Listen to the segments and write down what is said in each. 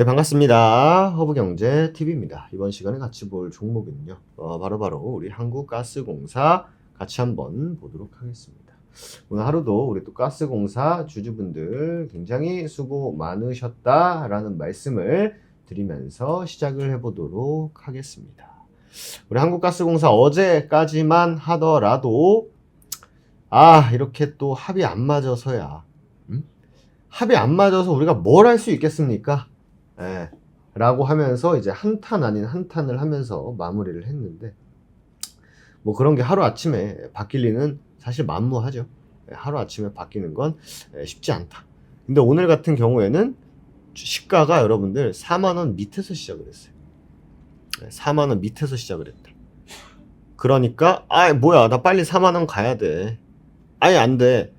네, 반갑습니다. 허브경제 TV입니다. 이번 시간에 같이 볼 종목은요. 어, 바로바로 우리 한국가스공사 같이 한번 보도록 하겠습니다. 오늘 하루도 우리 또 가스공사 주주분들 굉장히 수고 많으셨다라는 말씀을 드리면서 시작을 해보도록 하겠습니다. 우리 한국가스공사 어제까지만 하더라도 아 이렇게 또 합이 안 맞아서야 음? 합이 안 맞아서 우리가 뭘 할 수 있겠습니까? 예, 라고 하면서 이제 한 탄 아닌 한 탄을 하면서 마무리를 했는데 뭐 그런 게 하루 아침에 바뀔 리는 사실 만무하죠. 예, 하루 아침에 바뀌는 건 예, 쉽지 않다. 근데 오늘 같은 경우에는 시가가 여러분들 4만 원 밑에서 시작을 했어요. 예, 4만 원 밑에서 시작을 했다. 그러니까 아 뭐야 나 빨리 4만 원 가야 돼. 아예 안 돼.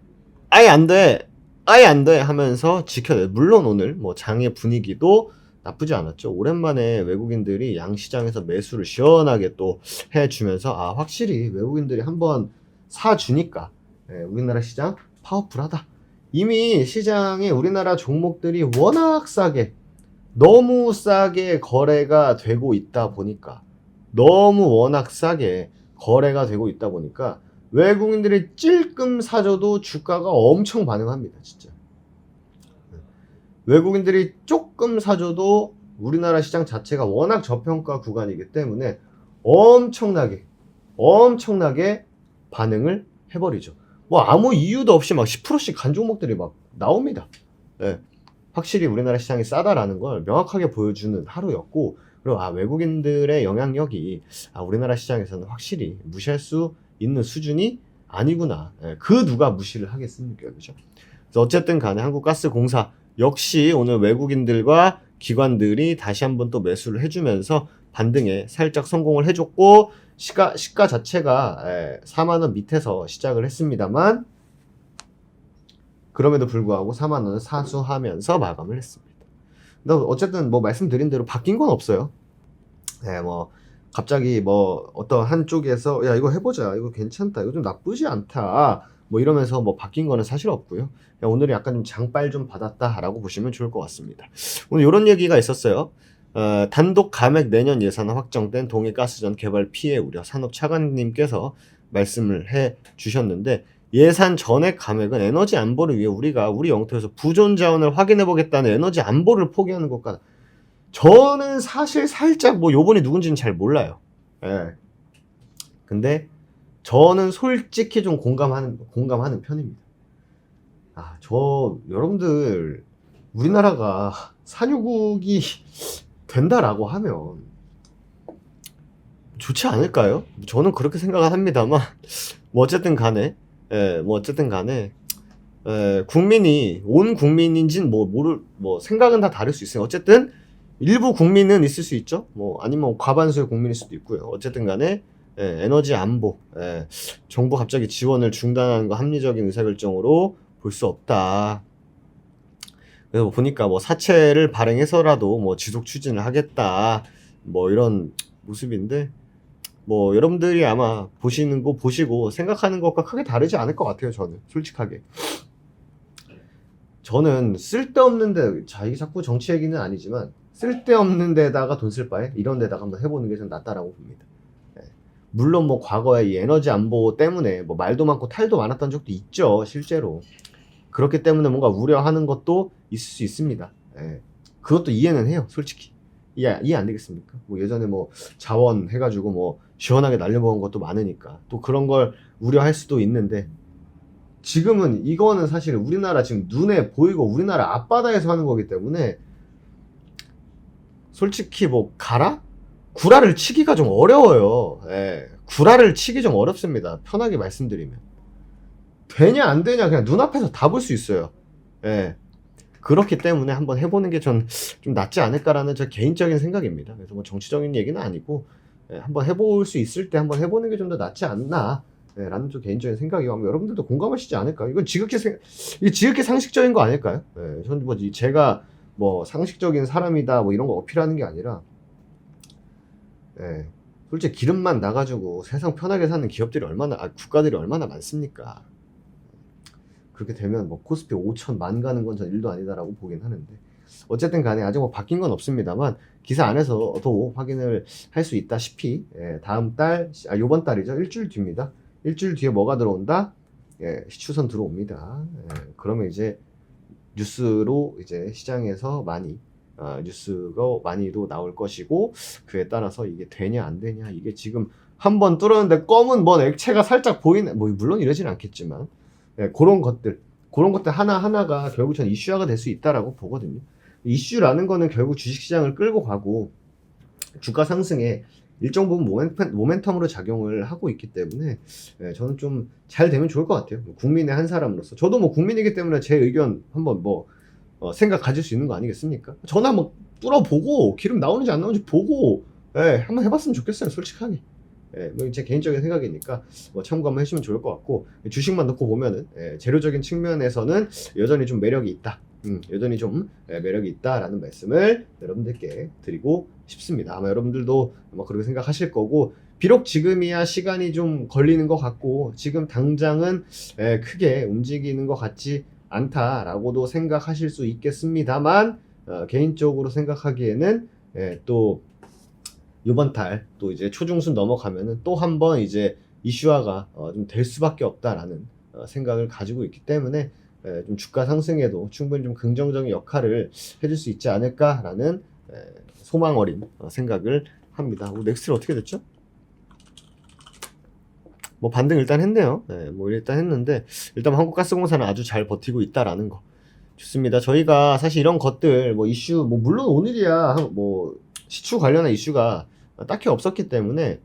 아예 안 돼. 아예 안 돼 하면서 지켜내. 물론 오늘 뭐 장의 분위기도 나쁘지 않았죠. 오랜만에 외국인들이 양시장에서 매수를 시원하게 또 해주면서 아 확실히 외국인들이 한번 사주니까 예, 우리나라 시장 파워풀하다. 이미 시장에 우리나라 종목들이 워낙 싸게 너무 싸게 거래가 되고 있다 보니까 너무 워낙 싸게 거래가 되고 있다 보니까 외국인들이 찔끔 사줘도 주가가 엄청 반응합니다, 진짜. 외국인들이 조금 사줘도 우리나라 시장 자체가 워낙 저평가 구간이기 때문에 엄청나게, 엄청나게 반응을 해버리죠. 뭐 아무 이유도 없이 막 10%씩 간 종목들이 막 나옵니다. 예. 확실히 우리나라 시장이 싸다라는 걸 명확하게 보여주는 하루였고, 그리고 아, 외국인들의 영향력이 아, 우리나라 시장에서는 확실히 무시할 수 있는 수준이 아니구나. 예, 그 누가 무시를 하겠습니까? 그죠? 어쨌든 간에 한국가스공사 역시 오늘 외국인들과 기관들이 다시 한번 또 매수를 해주면서 반등에 살짝 성공을 해줬고 시가 시가 자체가 예, 4만 원 밑에서 시작을 했습니다만 그럼에도 불구하고 4만 원을 사수하면서 마감을 했습니다. 근데 어쨌든 뭐 말씀드린 대로 바뀐 건 없어요. 예, 뭐 갑자기 뭐 어떤 한쪽에서 야 이거 해보자. 이거 괜찮다. 이거 좀 나쁘지 않다. 뭐 이러면서 뭐 바뀐 거는 사실 없고요. 오늘은 약간 좀 장빨 좀 받았다라고 보시면 좋을 것 같습니다. 오늘 이런 얘기가 있었어요. 어, 단독 감액 내년 예산 확정된 동해 가스전 개발 피해 우려 산업 차관님께서 말씀을 해 주셨는데 예산 전액 감액은 에너지 안보를 위해 우리가 우리 영토에서 부존 자원을 확인해 보겠다는 에너지 안보를 포기하는 것과 저는 사실 살짝 뭐 요번이 누군지는 잘 몰라요. 예. 근데 저는 솔직히 좀 공감하는 공감하는 편입니다. 아, 저 여러분들 우리나라가 산유국이 된다라고 하면 좋지 않을까요? 저는 그렇게 생각을 합니다만 뭐 어쨌든 간에 예, 뭐 어쨌든 간에 예, 국민이 온 국민인지는 뭐 모를 뭐 생각은 다 다를 수 있어요. 어쨌든 일부 국민은 있을 수 있죠. 뭐 아니면 과반수의 국민일 수도 있고요. 어쨌든 간에 예, 에너지 안보, 예, 정부 갑자기 지원을 중단하는 거 합리적인 의사결정으로 볼 수 없다. 그래서 뭐 보니까 뭐 사채를 발행해서라도 뭐 지속 추진을 하겠다. 뭐 이런 모습인데 뭐 여러분들이 아마 보시는 거 보시고 생각하는 것과 크게 다르지 않을 것 같아요. 저는 솔직하게. 저는 쓸데없는데 자 이게 자꾸 정치 얘기는 아니지만 쓸데없는 데다가 돈 쓸 바에 이런 데다가 한번 해보는 게 좀 낫다라고 봅니다. 예. 물론 뭐 과거에 이 에너지 안보 때문에 뭐 말도 많고 탈도 많았던 적도 있죠 실제로 그렇기 때문에 뭔가 우려하는 것도 있을 수 있습니다. 예. 그것도 이해는 해요 솔직히 이해 이해 안 되겠습니까? 뭐 예전에 뭐 자원 해가지고 뭐 시원하게 날려먹은 것도 많으니까 또 그런 걸 우려할 수도 있는데 지금은 이거는 사실 우리나라 지금 눈에 보이고 우리나라 앞바다에서 하는 거기 때문에 솔직히 뭐 가라? 구라를 치기가 좀 어려워요. 예. 구라를 치기 좀 어렵습니다. 편하게 말씀드리면. 되냐 안 되냐 그냥 눈앞에서 다 볼 수 있어요. 예. 그렇기 때문에 한번 해보는 게 전 좀 낫지 않을까라는 제 개인적인 생각입니다. 그래서 뭐 정치적인 얘기는 아니고 예, 한번 해볼 수 있을 때 한번 해보는 게 좀 더 낫지 않나 예, 라는 좀 개인적인 생각이고 여러분들도 공감하시지 않을까요? 이건 지극히 생, 이게 지극히 상식적인 거 아닐까요? 예, 뭐 이- 제가 뭐 상식적인 사람이다 뭐 이런 거 어필하는 게 아니라 예, 솔직히 기름만 나가지고 세상 편하게 사는 기업들이 얼마나 아, 국가들이 얼마나 많습니까? 그렇게 되면 뭐 코스피 5천 만 가는 건 전 일도 아니다라고 보긴 하는데 어쨌든 간에 아직 뭐 바뀐 건 없습니다만 기사 안에서도 확인을 할 수 있다시피 예, 다음 달, 아 요번 달이죠. 일주일 뒤입니다. 일주일 뒤에 뭐가 들어온다? 예, 시추선 들어옵니다. 예, 그러면 이제 뉴스로 이제 시장에서 많이 아, 뉴스가 많이도 나올 것이고 그에 따라서 이게 되냐 안 되냐 이게 지금 한 번 뚫었는데 검은 뭔 액체가 살짝 보이는 뭐 물론 이러진 않겠지만. 예, 그런 것들. 그런 것들 하나 하나가 결국 전 이슈화가 될 수 있다라고 보거든요. 이슈라는 거는 결국 주식시장을 끌고 가고 주가 상승에 일정 부분 모멘텀, 모멘 텀으로 작용을 하고 있기 때문에 예, 저는 좀 잘 되면 좋을 것 같아요. 뭐 국민의 한 사람으로서 저도 뭐 국민이기 때문에 제 의견 한번 뭐 어, 생각 가질 수 있는 거 아니겠습니까? 전화 뭐 뚫어보고 기름 나오는지 안 나오는지 보고 예, 한번 해봤으면 좋겠어요. 솔직하게. 예, 뭐제 개인적인 생각이니까 뭐 참고 한번 해주시면 좋을 것 같고 주식만 놓고 보면은 예, 재료적인 측면에서는 여전히 좀 매력이 있다. 음, 여전히 좀 예, 매력이 있다라는 말씀을 여러분들께 드리고 싶습니다. 아마 여러분들도 아마 그렇게 생각하실 거고 비록 지금이야 시간이 좀 걸리는 것 같고 지금 당장은 예, 크게 움직이는 것 같지 않다라고도 생각하실 수 있겠습니다만 어, 개인적으로 생각하기에는 예, 또 이번 달 또 이제 초중순 넘어가면은 또 한 번 이제 이슈화가 어, 좀 될 수밖에 없다라는 어, 생각을 가지고 있기 때문에 에, 좀 주가 상승에도 충분히 좀 긍정적인 역할을 해줄 수 있지 않을까라는 에, 소망 어린 어, 생각을 합니다. 뭐 넥스트 어떻게 됐죠? 뭐 반등 일단 했네요. 네, 뭐 일단 했는데 일단 한국가스공사는 아주 잘 버티고 있다라는 거 좋습니다. 저희가 사실 이런 것들 뭐 이슈 뭐 물론 오늘이야 한- 뭐 시추 관련한 이슈가 딱히 없었기 때문에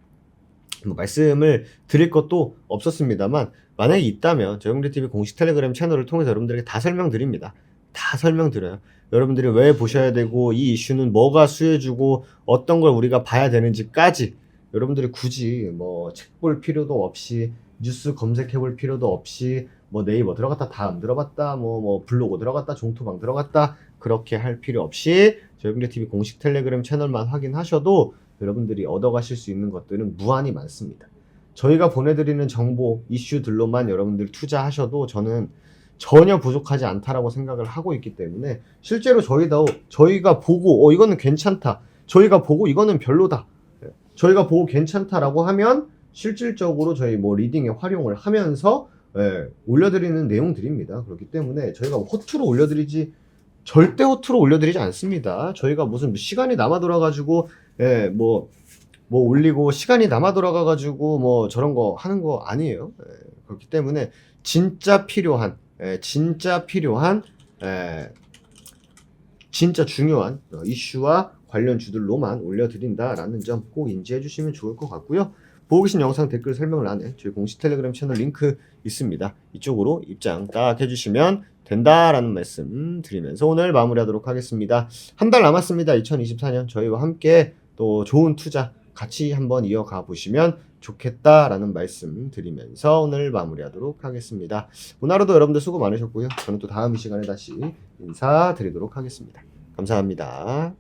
뭐 말씀을 드릴 것도 없었습니다만 만약에 있다면 저영대TV 공식 텔레그램 채널을 통해서 여러분들에게 다 설명드립니다. 다 설명드려요. 여러분들이 왜 보셔야 되고 이 이슈는 뭐가 수혜주고 어떤 걸 우리가 봐야 되는지까지 여러분들이 굳이 뭐 책 볼 필요도 없이 뉴스 검색해 볼 필요도 없이 뭐 네이버 들어갔다 다음 들어봤다 뭐 뭐 블로그 들어갔다 종토방 들어갔다 그렇게 할 필요 없이 저영대 TV 공식 텔레그램 채널만 확인하셔도 여러분들이 얻어가실 수 있는 것들은 무한히 많습니다. 저희가 보내드리는 정보 이슈들로만 여러분들 투자하셔도 저는 전혀 부족하지 않다라고 생각을 하고 있기 때문에 실제로 저희도 저희가 보고 어 이거는 괜찮다. 저희가 보고 이거는 별로다. 예, 저희가 보고 괜찮다라고 하면 실질적으로 저희 뭐 리딩에 활용을 하면서 예, 올려드리는 내용들입니다. 그렇기 때문에 저희가 허투루 올려드리지 절대 허투루 올려드리지 않습니다. 저희가 무슨 시간이 남아 돌아가지고 예, 뭐, 뭐 올리고 시간이 남아 돌아가가지고 뭐 저런 거 하는 거 아니에요. 예, 그렇기 때문에 진짜 필요한, 예, 진짜 필요한, 예, 진짜 중요한 어, 이슈와 관련 주들로만 올려드린다라는 점 꼭 인지해 주시면 좋을 것 같고요. 보고 계신 영상 댓글 설명란에 저희 공식 텔레그램 채널 링크 있습니다. 이쪽으로 입장 딱 해주시면 된다라는 말씀 드리면서 오늘 마무리하도록 하겠습니다. 한 달 남았습니다. 2024년 저희와 함께 또 좋은 투자 같이 한번 이어가 보시면 좋겠다라는 말씀 드리면서 오늘 마무리하도록 하겠습니다. 오늘 하루도 여러분들 수고 많으셨고요. 저는 또 다음 이 시간에 다시 인사드리도록 하겠습니다. 감사합니다.